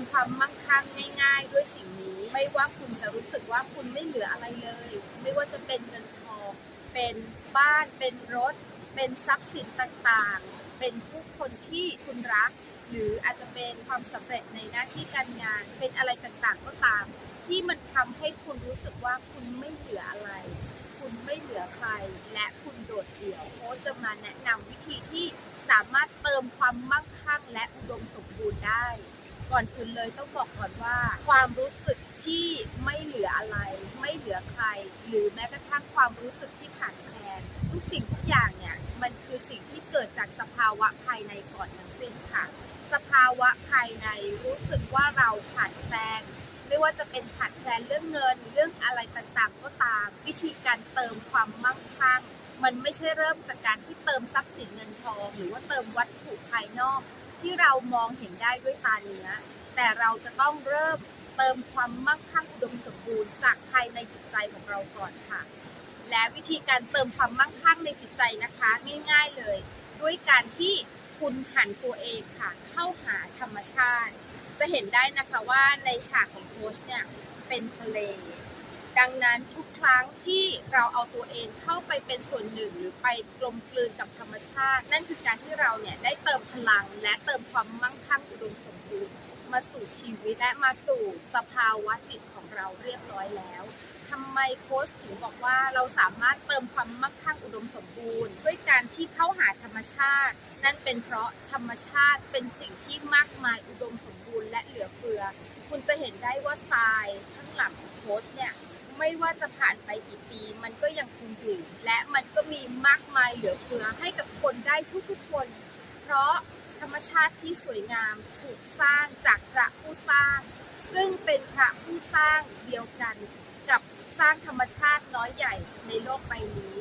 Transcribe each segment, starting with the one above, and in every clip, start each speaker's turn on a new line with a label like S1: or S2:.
S1: มความมั่งคั่งง่ายๆ ด้วยสิ่งนี้ ไม่ว่าคุณจะรู้สึกว่าคุณไม่เหลืออะไรเลย ไม่ว่าจะเป็นเงินทอง เป็นบ้าน เป็นรถ เป็นทรัพย์สินต่างๆ เป็นผู้คนที่คุณรัก หรืออาจจะเป็นความสำเร็จในหน้าที่การงาน เป็นอะไรต่างๆ ก็ตาม ที่มันทำให้คุณรู้สึกว่าคุณไม่เหลืออะไร คุณไม่เหลือใคร และคุณโดดเดี่ยวโค้ชจะมาแนะนำวิธีที่สามารถเติมความมั่งคั่งและอุดมสมบูรณ์ได้ ก่อนอื่นเลยต้องบอกก่อนว่า ความรู้สึกที่ไม่เหลืออะไร ไม่เหลือใคร หรือแม้กระทั่งความรู้สึกที่ขาดแคลนทุกสิ่งทุกอย่างเนี่ยมันคือสิ่งที่เกิดจากสภาวะภายในก่อนทั้งสิ้นค่ะ สภาวะภายในรู้สึกว่าเราขาดแคลนไม่ว่าจะเป็นขาดแคลนเรื่องเงินเรื่องอะไรต่างๆ ก็ตาม วิธีการเติมความมั่งคั่งมันไม่ใช่เริ่มจากการที่เติมทรัพย์สินเงินทอง หรือว่าเติมวัตถุภายนอก ที่เรามองเห็นได้ด้วยตาเนื้อ แต่เราจะต้องเริ่มเติมความมั่งคั่งอุดมสมบูรณ์จากภายในจิตใจของเราก่อนค่ะ และวิธีการเติมความมั่งคั่งในจิตใจนะคะง่ายๆเลย ด้วยการที่คุณหันตัวเองค่ะ เข้าหาธรรมชาติ จะเห็นได้นะคะว่าในฉากของโค้ชเนี่ยเป็นทะเล ดังนั้นทุกครั้งที่เราเอาตัวเองเข้าไปเป็นส่วนหนึ่งหรือไปกลมกลืนกับธรรมชาติ นั่นคือการที่เราเนี่ยได้เติมพลังและเติมความมั่งคั่งอุดมสมบูรณ์มาสู่ชีวิตและมาสู่สภาวะจิตของเราเรียบร้อยแล้วทำไมโค้ชถึงบอกว่าเราสามารถเติมความมั่งคั่งอุดมสมบูรณ์ ด้วยการที่เข้าหาธรรมชาติ นั่นเป็นเพราะธรรมชาติเป็นสิ่งที่มากมายอุดมสมบูรณ์และเหลือเฟือ คุณจะเห็นได้ว่าทรายข้างหลังของโค้ชเนี่ย ไม่ว่าจะผ่านไปกี่ปี มันก็ยังคงอยู่ และมันก็มีมากมายเหลือเฟือให้กับคนได้ทุกๆคน เพราะธรรมชาติที่สวยงามถูกสร้างจากพระผู้สร้าง ซึ่งเป็นพระผู้สร้างเดียวกัน กับสร้างธรรมชาติน้อยใหญ่ในโลกใบนี้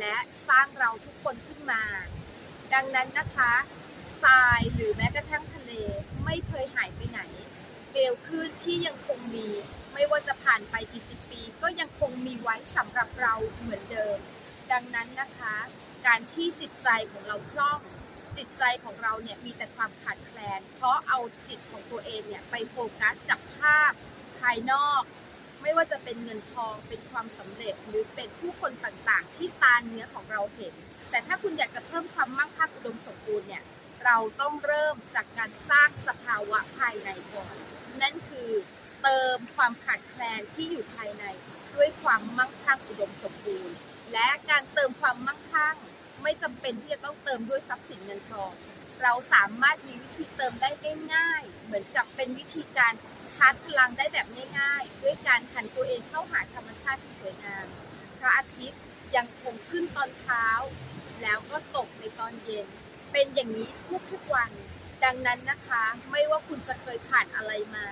S1: และสร้างเราทุกคนขึ้นมา ดังนั้นนะคะทรายหรือแม้กระทั่งทะเลไม่เคยหายไปไหน เกลียวคลื่นที่ยังคงมี ไม่ว่าจะผ่านไปกี่สิบปี ก็ยังคงมีไว้สำหรับเราเหมือนเดิม ดังนั้นนะคะ การที่จิตใจของเราคล่อง จิตใจของเราเนี่ยมีแต่ความขาดแคลน เพราะเอาจิตของตัวเองเนี่ยไปโฟกัสกับภาพภายนอก ไม่ว่าจะเป็นเงินทองเป็นความสำเร็จหรือเป็นผู้คนต่างๆ ที่ตาเนื้อของเราเห็น แต่ถ้าคุณอยากจะเพิ่มความมั่งคั่งอุดมสมบูรณ์เนี่ยเราต้องเริ่มจากการสร้างสภาวะภายในก่อน นั่นคือเติมความขาดแคลนที่อยู่ภายในด้วยความมั่งคั่งอุดมสมบูรณ์ และการเติมความมั่งคั่ง ไม่จำเป็นที่จะต้องเติมด้วยทรัพย์สินเงินทอง เราสามารถมีวิธีเติมได้ง่ายๆเหมือนกับเป็นวิธีการชาร์จพลังได้แบบง่ายๆ ด้วยการหันตัวเองเข้าหาธรรมชาติที่สวยงามพระอาทิตย์ยังคงขึ้นตอนเช้า แล้วก็ตกในตอนเย็น เป็นอย่างนี้ทุกๆวัน ดังนั้นนะคะ ไม่ว่าคุณจะเคยผ่านอะไรมา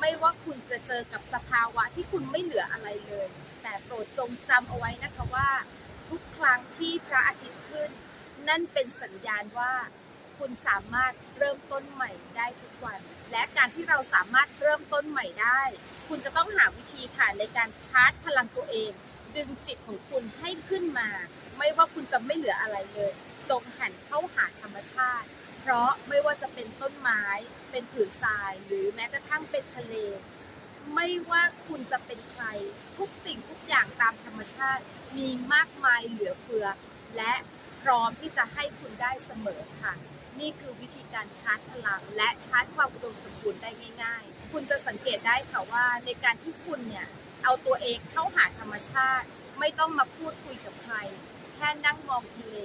S1: ไม่ว่าคุณจะเจอกับสภาวะที่คุณไม่เหลืออะไรเลย แต่โปรดจงจำเอาไว้นะคะว่า ทุกครั้งที่พระอาทิตย์ขึ้น นั่นเป็นสัญญาณว่า คุณสามารถเริ่มต้นใหม่ได้ทุกวัน และการที่เราสามารถเริ่มต้นใหม่ได้ คุณจะต้องหาวิธีค่ะในการชาร์จพลังตัวเอง ดึงจิตของคุณให้ขึ้นมา ไม่ว่าคุณจะไม่เหลืออะไรเลย จงหันเข้า ชาติ เพราะไม่ว่าจะเป็นต้นไม้ เป็นผืนทราย หรือแม้กระทั่งเป็นทะเล ไม่ว่าคุณจะเป็นใคร ทุกสิ่งทุกอย่างตามธรรมชาติ มีมากมายเหลือเฟือ และพร้อมที่จะให้คุณได้เสมอค่ะ นี่คือวิธีการชาร์จพลังและชาร์จความอุดมสมบูรณ์ได้ง่าย ๆ คุณจะสังเกตได้ค่ะว่าในการที่คุณเนี่ยเอาตัวเองเข้าหาธรรมชาติ ไม่ต้องมาพูดคุยกับใคร แค่นั่งมองทะเล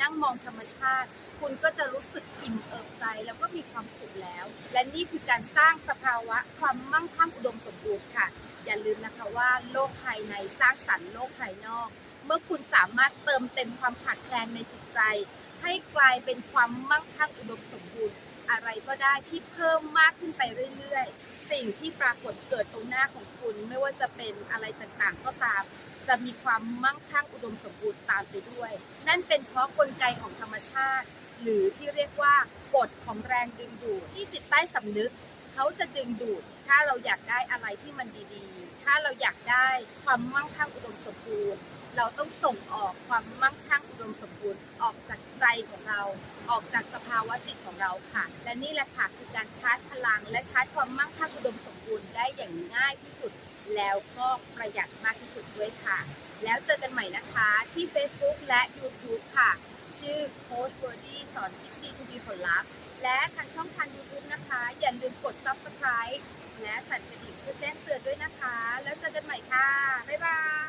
S1: นั่งมองธรรมชาติ คุณก็จะรู้สึกอิ่มเอิบใจแล้วก็มีความสุขแล้ว และนี่คือการสร้างสภาวะความมั่งคั่งอุดมสมบูรณ์ค่ะ อย่าลืมนะคะว่าโลกภายในสร้างสรรค์โลกภายนอก เมื่อคุณสามารถเติมเต็มความขาดแคลนในจิตใจ ให้กลายเป็นความมั่งคั่งอุดมสมบูรณ์ อะไรก็ได้ที่เพิ่มมากขึ้นไปเรื่อยๆ สิ่งที่ปรากฏเกิดตรงหน้าของคุณไม่ว่าจะเป็นอะไรต่างๆก็ตาม จะมีความมั่งคั่งอุดมสมบูรณ์ตามไปด้วย นั่นเป็นเพราะกลไกของธรรมชาติ หรือที่เรียกว่ากฎของแรงดึงดูดที่จิตใต้สำนึก เขาจะดึงดูด ถ้าเราอยากได้อะไรที่มันดีๆ ถ้าเราอยากได้ความมั่งคั่งอุดมสมบูรณ์ เราต้องส่งออกความมั่งคั่งอุดมสมบูรณ์ออกจากใจของเรา ออกจากสภาวะจิตของเราค่ะ และนี่แหละค่ะคือการชาร์จพลัง และชาร์จความมั่งคั่งอุดมสมบูรณ์ได้อย่างง่ายที่สุด แล้วก็ประหยัดมากที่สุดด้วยค่ะ แล้วเจอกันใหม่นะคะที่ Facebook และ YouTube ค่ะ ชื่อ Coach w o r d y สอนคิดดีทูมีผลลัพธ์และทางช่องทาง YouTube นะคะ อย่าลืมกด Subscribe และสั่นกระดิ่งเพื่อแจ้งเตือนด้วยนะคะ แล้วเจอกันใหม่ค่ะ บ๊ายบาย